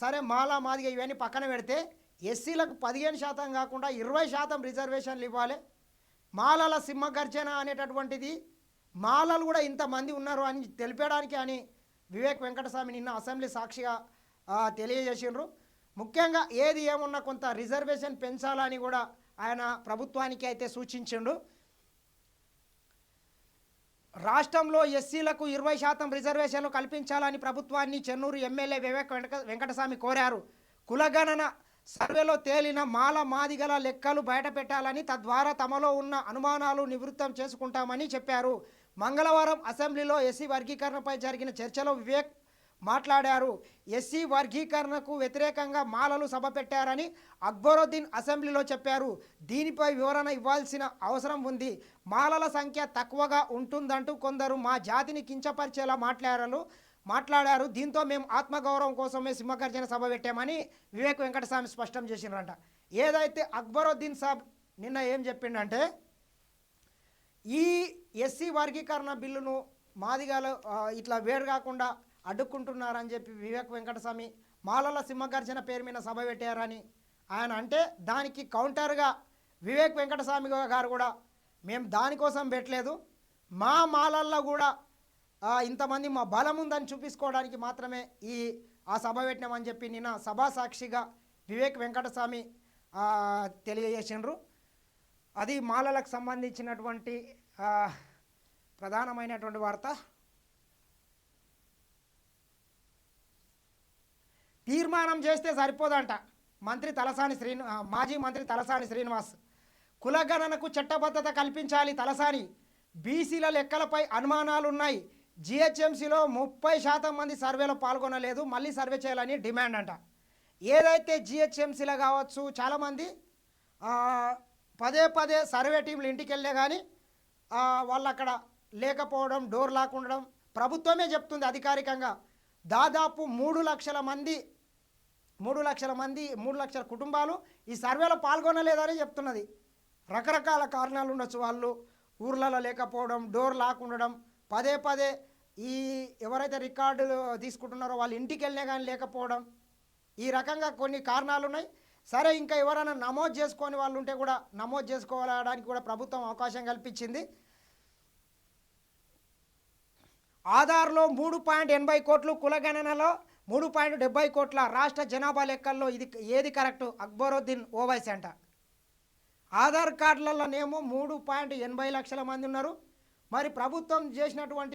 సరే మాలా మాదిగా ఇవన్నీ పక్కన పెడితే ఎస్సీలకు పదిహేను శాతం కాకుండా ఇరవై శాతం రిజర్వేషన్లు ఇవ్వాలి. మాలల సింహ గర్జన అనేటటువంటిది మాలలు కూడా ఇంతమంది ఉన్నారు అని తెలిపేయడానికి అని వివేక్ వెంకటస్వామి నిన్న అసెంబ్లీ సాక్షిగా తెలియజేసిండ్రు. ముఖ్యంగా ఏది ఏమున్నా కొంత రిజర్వేషన్ పెంచాలని కూడా ఆయన ప్రభుత్వానికి అయితే సూచించిండు. రాష్ట్రంలో ఎస్సీలకు ఇరవై శాతం రిజర్వేషన్లు కల్పించాలని ప్రభుత్వాన్ని చెన్నూరు ఎమ్మెల్యే వివేక్ వెంకట వెంకటస్వామి కోరారు. కులగణన సర్వేలో తేలిన మాల మాదిగల లెక్కలు బయటపెట్టాలని తద్వారా తమలో ఉన్న అనుమానాలు నివృత్తం చేసుకుంటామని చెప్పారు. మంగళవారం అసెంబ్లీలో ఎస్సీ వర్గీకరణపై జరిగిన చర్చలో వివేక్ మాట్లాడారు. ఎస్సీ వర్గీకరణకు వ్యతిరేకంగా మాలలు సభ పెట్టారని అక్బరుద్దీన్ అసెంబ్లీలో చెప్పారు. దీనిపై వివరణ ఇవ్వాల్సిన అవసరం ఉంది. మాలల సంఖ్య తక్కువగా ఉంటుందంటూ కొందరు మా జాతిని కించపరిచేలా మాట్లాడారు. మాట్లాడారు. దీంతో మేము ఆత్మగౌరవం కోసమే సింహగర్జన సభ పెట్టామని వివేక్ వెంకటస్వామి స్పష్టం చేసినారంట. ఏదైతే అక్బరుద్దీన్ సాబ్ నిన్న ఏం చెప్పిండంటే ఈ ఎస్సీ వర్గీకరణ బిల్లును మాదిగాలు ఇట్లా వేరు కాకుండా అడ్డుకుంటున్నారని చెప్పి వివేక్ వెంకటస్వామి మాలల సింహగర్జన పేరు మీద సభ పెట్టారని. ఆయన అంటే దానికి కౌంటర్గా వివేక్ వెంకటస్వామి గారు కూడా మేము దానికోసం పెట్టలేదు. మా మాలల్లో కూడా ఇంతమంది మా బలం ఉందని చూపించుకోవడానికి మాత్రమే ఈ ఆ సభ పెట్టినామని చెప్పి నిన్న సభా సాక్షిగా వివేక్ వెంకటస్వామి తెలియజేసిండ్రు. అది మాలలకు సంబంధించినటువంటి ప్రధానమైనటువంటి వార్త. తీర్మానం చేస్తే సరిపోదంట. మంత్రి తలసాని శ్రీని మాజీ మంత్రి తలసాని శ్రీనివాస్. కులగణనకు చట్టబద్ధత కల్పించాలి తలసాని. బీసీల లెక్కలపై అనుమానాలున్నాయి. జిహెచ్ఎంసీలో ముప్పై శాతం మంది సర్వేలో పాల్గొనలేదు. మళ్ళీ సర్వే చేయాలని డిమాండ్ అంట. ఏదైతే జిహెచ్ఎంసీలో కావచ్చు చాలామంది పదే పదే సర్వే టీంలు ఇంటికి వెళ్ళే కానీ వాళ్ళు అక్కడ లేకపోవడం డోర్ లాక్ ఉండడం ప్రభుత్వమే చెప్తుంది అధికారికంగా. దాదాపు మూడు లక్షల మంది మూడు లక్షల మంది మూడు లక్షల కుటుంబాలు ఈ సర్వేలో పాల్గొనలేదని చెప్తున్నది. రకరకాల కారణాలు ఉండొచ్చు వాళ్ళు. ఊర్లలో లేకపోవడం డోర్ లాక్ ఉండడం పదే పదే ఈ ఎవరైతే రికార్డులు తీసుకుంటున్నారో వాళ్ళు ఇంటికి వెళ్ళినా కానీ లేకపోవడం. ఈ రకంగా కొన్ని కారణాలు ఉన్నాయి సరే ఇంకా ఎవరైనా నమోదు చేసుకొని వాళ్ళు ఉంటే కూడా నమోదు చేసుకోవడానికి కూడా ప్రభుత్వం అవకాశం కల్పించింది. ఆధార్లో మూడు పాయింట్ ఎనభై కోట్లు కులగణనలో మూడు పాయింట్ డెబ్బై కోట్ల రాష్ట్ర జనాభా లెక్కల్లో ఇది ఏది కరెక్ట్? అక్బరుద్దీన్ ఓవైసీ అంట. ఆధార్ కార్డులలోనేమో మూడు పాయింట్ ఎనభై లక్షల మంది ఉన్నారు. మరి ప్రభుత్వం చేసినటువంటి